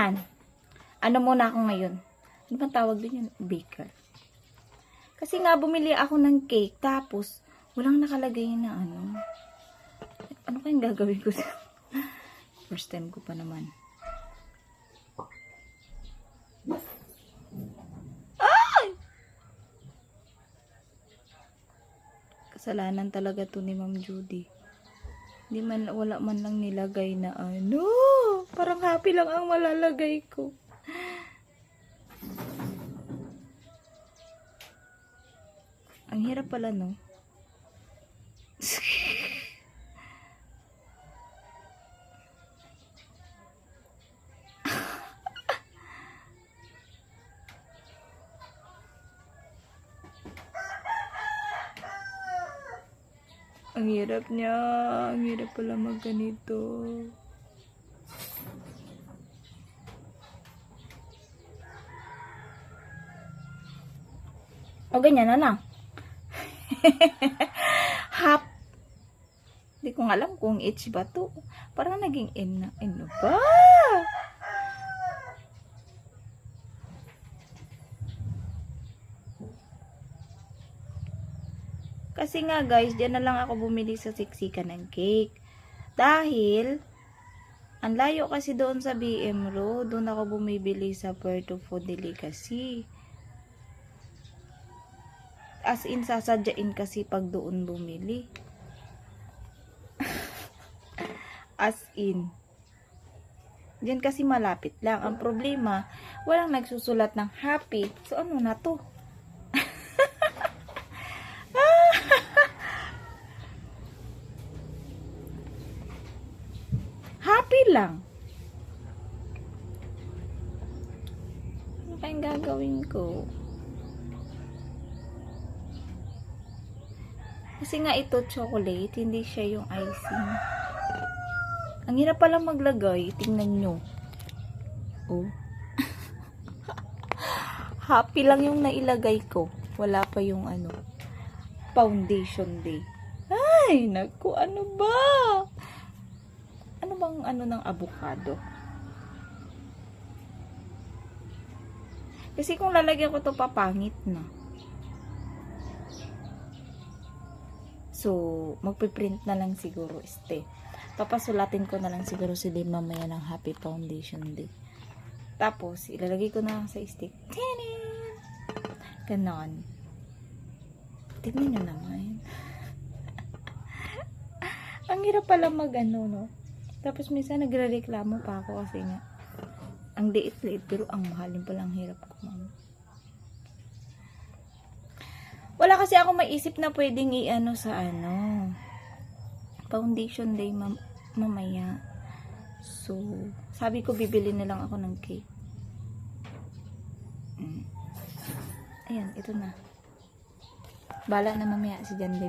yan. Ano muna ako ngayon? Ano bang tawag din yun? Baker. Kasi nga, bumili ako ng cake, tapos, walang nakalagay na ano. Ano kayang gagawin ko? First time ko pa naman. Ay! Kasalanan talaga to ni Ma'am Judy. Hindi man, wala man lang nilagay na ano. Parang happy lang ang malalagay ko. Ang hirap pala, no? Ang hirap niya. Ang hirap pala magganito. O, ganyan na lang. Hap. Hindi ko alam kung H ba to. Parang naging N na. Ano ba? Kasi nga guys, diyan na lang ako bumili sa siksikan ng cake. Dahil, ang layo kasi doon sa BM Road, doon ako bumibili sa Puerto Food Delicacy. As in, sasadyain kasi pag doon bumili. As in. Diyan kasi malapit lang. Ang problema, walang nagsusulat ng happy. So, ano na to? Happy lang. Ano kayang gagawin ko? Kasi nga ito chocolate, hindi siya yung icing. Ang hirap pala maglagay, tingnan nyo. Oh. Happy lang yung nailagay ko. Wala pa yung ano, foundation day. Ay, naku, ano ba? Bang ano ng avocado? Kasi kung lalagyan ko to papangit na. So, magpiprint na lang siguro este. Papasulatin ko na lang siguro si Din mamaya ng Happy Foundation Day. Tapos, ilalagay ko na sa stick. Tanan! Ganon. Tignan nyo naman. Ang hirap pala mag ano, no? Tapos minsan nagre-reklamo pa ako kasi nga ang liit-liit pero ang mahalin pala ang hirap ko ma'am. Wala kasi ako maisip na pwedeng i-ano sa ano foundation day mam mamaya. So, sabi ko bibili na lang ako ng cake. Mm. Ayan, ito na. Bala na mamaya si John